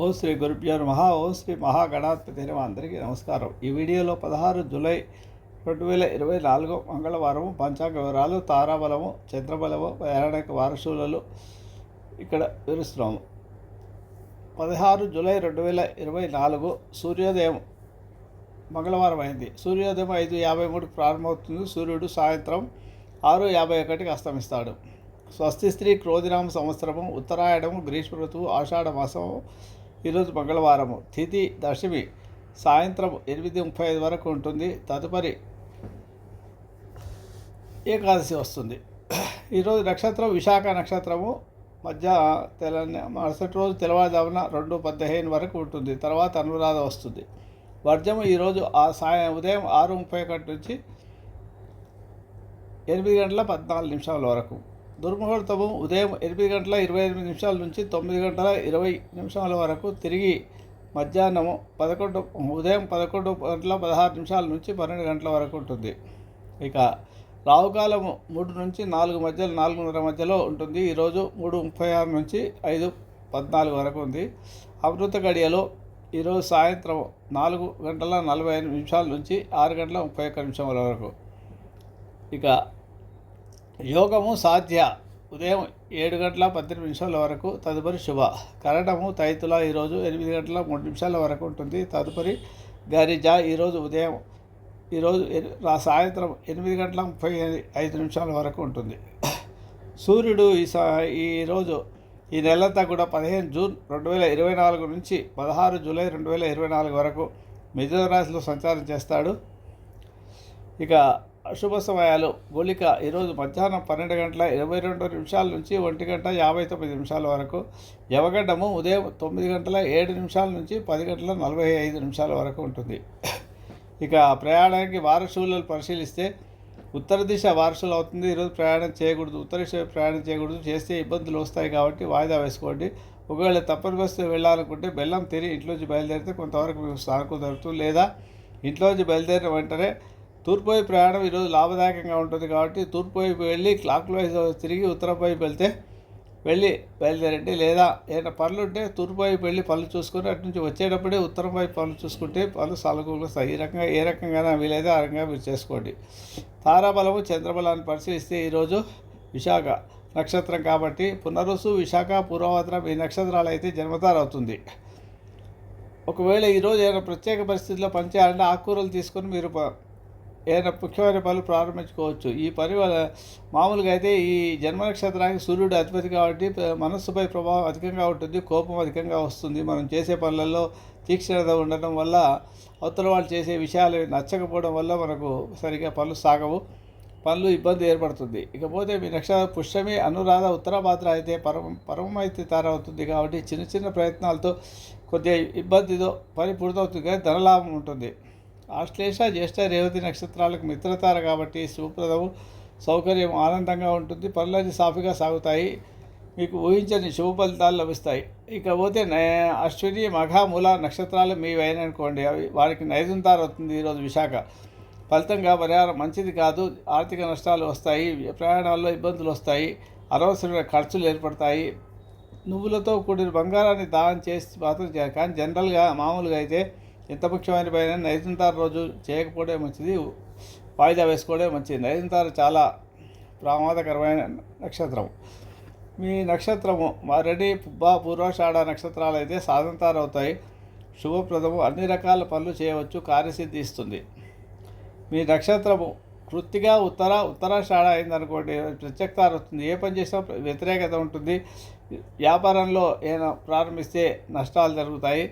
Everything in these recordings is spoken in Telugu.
ఓం శ్రీ గురుభ్యో మహా ఓం శ్రీ మహాగణాధిపతి నమ అందరికీ నమస్కారం. ఈ వీడియోలో పదహారు జూలై రెండు వేల ఇరవై నాలుగు మంగళవారం పంచాంగ వివరాలు తారాబలము చంద్రబలము ప్రయాణిక వారసులలో ఇక్కడ వివరిస్తున్నాము. పదహారు జూలై రెండు వేల ఇరవై నాలుగు సూర్యోదయం మంగళవారం అయింది. సూర్యోదయం ఐదు యాభై మూడుకి ప్రారంభమవుతుంది. సూర్యుడు సాయంత్రం ఆరు యాభై ఒకటికి అస్తమిస్తాడు. స్వస్తి స్త్రీ క్రోధినామ సంవత్సరము ఉత్తరాయణము గ్రీష్మ ఋతువు ఆషాఢ మాసము ఈరోజు మంగళవారము తిథి దశమి సాయంత్రం ఎనిమిది ముప్పై ఐదు వరకు ఉంటుంది. తదుపరి ఏకాదశి వస్తుంది. ఈరోజు నక్షత్రం విశాఖ నక్షత్రము. మధ్య తెలంగాణ మరుసటి రోజు తెల్లవారుజామున రెండు పదిహేను వరకు ఉంటుంది. తర్వాత అనురాధ వస్తుంది. వర్జము ఈరోజు ఆ సాయం ఉదయం ఆరు ముప్పై ఒకటి నుంచి ఎనిమిది గంటల పద్నాలుగు నిమిషాల వరకు. దుర్ముహూర్తము ఉదయం ఎనిమిది గంటల ఇరవై ఎనిమిది నిమిషాల నుంచి తొమ్మిది గంటల ఇరవై నిమిషాల వరకు తిరిగి మధ్యాహ్నము పదకొండు ఉదయం పదకొండు గంటల పదహారు నిమిషాల నుంచి పన్నెండు గంటల వరకు ఉంటుంది. ఇక రావుకాలము మూడు నుంచి నాలుగు మధ్యలో నాలుగున్నర మధ్యలో ఉంటుంది. ఈరోజు మూడు ముప్పై ఆరు నుంచి ఐదు పద్నాలుగు వరకు ఉంది. అమృత గడియలో ఈరోజు సాయంత్రం నాలుగు గంటల నలభై ఐదు నిమిషాల నుంచి ఆరు గంటల ముప్పై ఒక్క నిమిషాల వరకు. ఇక యోగము సాధ్య. ఉదయం ఏడు గంటల పద్దెనిమిది నిమిషాల వరకు తదుపరి శుభ. కరణము తైతుల ఈరోజు ఎనిమిది గంటల మూడు నిమిషాల వరకు ఉంటుంది. తదుపరి గరిజ ఈరోజు ఉదయం ఈరోజు సాయంత్రం ఎనిమిది గంటల ముప్పై ఐదు నిమిషాల వరకు ఉంటుంది. సూర్యుడు ఈ సా ఈరోజు ఈ నెలంతా కూడా పదిహేను జూన్ రెండు వేల ఇరవై నాలుగు నుంచి పదహారు జూలై రెండు వేల ఇరవై నాలుగు వరకు మిథున రాశిలో సంచారం చేస్తాడు. ఇక అశుభ సమయాలు. గుళిక ఈరోజు మధ్యాహ్నం పన్నెండు గంటల ఇరవై రెండు నిమిషాల నుంచి ఒంటి గంట యాభై తొమ్మిది నిమిషాల వరకు. యవగడ్డము ఉదయం తొమ్మిది గంటల ఏడు నిమిషాల నుంచి పది గంటల నలభై ఐదు నిమిషాల వరకు ఉంటుంది. ఇక ప్రయాణానికి వారసులను పరిశీలిస్తే ఉత్తర దిశ వారసులు అవుతుంది. ఈరోజు ప్రయాణం చేయకూడదు. ఉత్తర దిశ ప్రయాణం చేయకూడదు. చేస్తే ఇబ్బందులు వస్తాయి కాబట్టి వాయిదా వేసుకోండి. ఒకవేళ తప్పని పరిస్థితి వెళ్ళాలనుకుంటే బెల్లం తిరిగి ఇంట్లోంచి బయలుదేరితే కొంతవరకు మీకు సానుకూల దొరుకుతుంది. లేదా ఇంట్లోంచి బయలుదేరిన వెంటనే తూర్పు వైపు ప్రయాణం ఈరోజు లాభదాయకంగా ఉంటుంది కాబట్టి తూర్పు వైపు వెళ్ళి క్లాక్ వైజ్ తిరిగి ఉత్తరం వైపు వెళ్తే వెళ్ళి బయలుదేరండి. లేదా ఏదైనా పనులు ఉంటే తూర్పు వైపు వెళ్ళి పనులు చూసుకొని అటు నుంచి వచ్చేటప్పుడే ఉత్తరం వైపు పనులు చూసుకుంటే పనులు సానుకూలంగా ఈ రకంగా ఏ రకంగా వీలైతే ఆ రకంగా మీరు చేసుకోండి. తారాబలము చంద్రబలాన్ని పరిశీలిస్తే ఈరోజు విశాఖ నక్షత్రం కాబట్టి పునరుసు విశాఖ పూర్వవత్రం ఈ నక్షత్రాలు అయితే జన్మతార అవుతుంది ఒకవేళ ఈరోజు ఏదైనా ప్రత్యేక పరిస్థితుల్లో పనిచేయాలంటే ఆకుకూరలు తీసుకొని మీరు ఏదైనా ముఖ్యమైన పనులు ప్రారంభించుకోవచ్చు. ఈ పని వల్ల మామూలుగా అయితే ఈ జన్మ నక్షత్రానికి సూర్యుడు అధిపతి కాబట్టి మనస్సుపై ప్రభావం అధికంగా ఉంటుంది కోపం అధికంగా వస్తుంది. మనం చేసే పనులలో తీక్షణత ఉండటం వల్ల అవతల వాళ్ళు చేసే విషయాలు నచ్చకపోవడం వల్ల మనకు సరిగ్గా పనులు సాగవు పనులు ఇబ్బంది ఏర్పడుతుంది. ఇకపోతే మీ నక్షత్ర పుష్యమి అనురాధ ఉత్తరాభాద్ర అయితే పరమ పరమైతే తయారవుతుంది కాబట్టి చిన్న చిన్న ప్రయత్నాలతో కొద్దిగా ఇబ్బందితో పని పూర్తవుతుంది. కానీ ధనలాభం ఉంటుంది. ఆశ్లేష జ్యేష్ఠ రేవతి నక్షత్రాలకు మిత్రతార కాబట్టి శుభప్రదము. సౌకర్యం ఆనందంగా ఉంటుంది. పనులన్నీ సాఫీగా సాగుతాయి. మీకు ఊహించని శుభ ఫలితాలు లభిస్తాయి. ఇకపోతే నే- అశ్విని మఘ మూల నక్షత్రాలు మీవి అనుకోండి. అవి వారికి నైజంతార అవుతుంది ఈరోజు విశాఖ. ఫలితంగా పరిహారం మంచిది కాదు. ఆర్థిక నష్టాలు వస్తాయి. ప్రయాణాల్లో ఇబ్బందులు వస్తాయి. అనవసరమైన ఖర్చులు ఏర్పడతాయి. నువ్వులతో కూడిన బంగారాన్ని దానం చేసి మాత్రం కానీ జనరల్గా మామూలుగా అయితే ఎంత ముఖ్యమైన పైన నైజంతార రోజు చేయకపోవడం మంచిది వాయిదా వేసుకోవడం మంచిది. నైజంతార చాలా ప్రమాదకరమైన నక్షత్రం. మీ నక్షత్రము మరడి పుబ్బ పూర్వాషాఢ నక్షత్రాలు అయితే సాధంతారు అవుతాయి. శుభప్రదము అన్ని రకాల పనులు చేయవచ్చు కార్యసిద్ధి ఇస్తుంది. మీ నక్షత్రము కృత్తిగా ఉత్తర ఉత్తరాషాఢ అయిందనుకోండి ప్రత్యక్తారు వస్తుంది. ఏ పని చేసినా వ్యతిరేకత ఉంటుంది. వ్యాపారంలో ఏమైనా ప్రారంభిస్తే నష్టాలు జరుగుతాయి.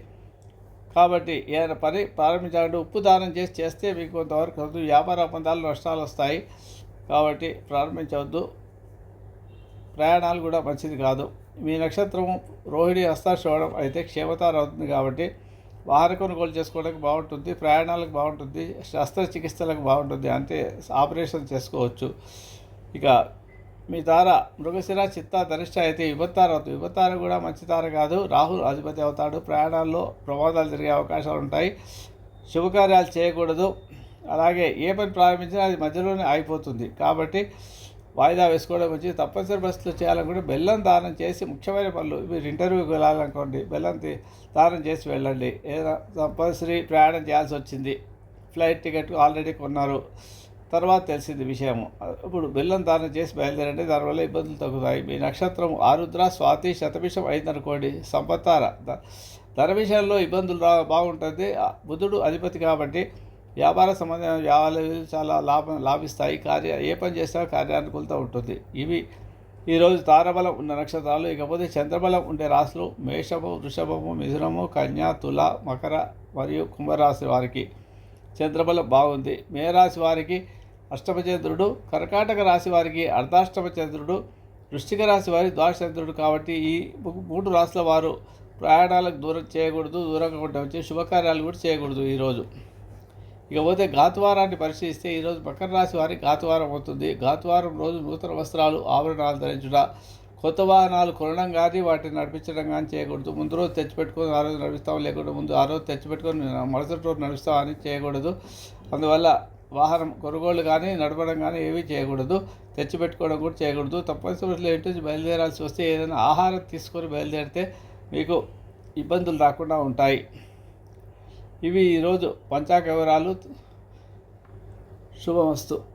కాబట్టి ఏదైనా పని ప్రారంభించాలంటే ఉప్పు దానం చేసి చేస్తే మీకు కొంతవరకు అవుతుంది వ్యాపార ఒప్పందాలు నష్టాలు వస్తాయి. కాబట్టి ప్రారంభించవద్దు. ప్రయాణాలు కూడా మంచిది కాదు. మీ నక్షత్రము రోహిణి హస్తాశ్రవణం అయితే క్షేమతార అవుతుంది కాబట్టి వాహన కొనుగోలు చేసుకోవడానికి బాగుంటుంది. ప్రయాణాలకు బాగుంటుంది. శస్త్రచికిత్సలకు బాగుంటుంది. అంటే ఆపరేషన్ చేసుకోవచ్చు. ఇక మీ తార మృగశిర చిత్త ధనిష్ట అయితే విభత్తార. అవుతుంది విభత్తార కూడా మంచి తార కాదు. రాహు అధిపతి అవుతాడు. ప్రయాణాల్లో ప్రమాదాలు జరిగే అవకాశాలు ఉంటాయి. శుభకార్యాలు చేయకూడదు. అలాగే ఏ పని ప్రారంభించినా అది మధ్యలోనే ఆగిపోతుంది. కాబట్టి వాయిదా వేసుకోవడం మంచిది. తప్పనిసరి పరిస్థితులు చేయాలనుకుంటే బెల్లం దానం చేసి ముఖ్యమైన పనులు. మీరు ఇంటర్వ్యూకి వెళ్ళాలనుకోండి బెల్లం దానం చేసి వెళ్ళండి. ఏదైనా తప్పనిసరి ప్రయాణం చేయాల్సి వచ్చింది. ఫ్లైట్ టికెట్ ఆల్రెడీ కొన్నారు. తర్వాత తెలిసింది విషయము. ఇప్పుడు బెల్లం దానం చేసి బయలుదేరండి. దానివల్ల ఇబ్బందులు తగ్గుతాయి. మీ నక్షత్రం ఆరుద్ర స్వాతి శతభిషం అయిందనుకోండి సంపత్తార. ధన విషయంలో ఇబ్బందులు రా బాగుంటుంది. బుధుడు అధిపతి కాబట్టి వ్యాపార సంబంధమైన వ్యాపారాలు చాలా లాభం లాభిస్తాయి. కార్య ఏ పని చేసినా కార్యానుకూలత ఉంటుంది. ఇవి ఈరోజు తారబలం ఉన్న నక్షత్రాలు. ఇకపోతే చంద్రబలం ఉండే రాశులు మేషము వృషభము మిథునము కన్య తుల మకర మరియు కుంభరాశి వారికి చంద్రబలం బాగుంది. మేరాశి వారికి అష్టమచంద్రుడు కర్కాటక రాశి వారికి అర్ధాష్టమచంద్రుడు వృష్టిక రాశి వారి ద్వాదశంద్రుడు కాబట్టి ఈ ము- మూడు రాశుల వారు ప్రయాణాలకు దూరం చేయకూడదు దూరంగా ఉండవచ్చు శుభకార్యాలు కూడా చేయకూడదు ఈరోజు ఇకపోతే ఘాతువారాన్ని పరిశీలిస్తే ఈరోజు మకర రాశి వారికి ఘాతువారం అవుతుంది. ఘాతువారం రోజు నూతన వస్త్రాలు ఆభరణాలు ధరించుట కొత్త వాహనాలు కొనడం కానీ వాటిని నడిపించడం కానీ చేయకూడదు. ముందు రోజు తెచ్చిపెట్టుకొని ఆ రోజు నడుస్తాం లేకుంటే ముందు ఆ రోజు తెచ్చిపెట్టుకొని మరుసటి రోజు నడుస్తాం అని చేయకూడదు. అందువల్ల వాహనం కొనుగోలు కానీ నడపడం కానీ ఏమీ చేయకూడదు. తెచ్చిపెట్టుకోవడం కూడా చేయకూడదు. తప్పనిసరిలో ఇంటి బయలుదేరాల్సి వస్తే ఏదైనా ఆహారం తీసుకొని బయలుదేరితే మీకు ఇబ్బందులు రాకుండా ఉంటాయి. ఇవి ఈరోజు పంచాంగ వివరాలు. శుభమస్తు.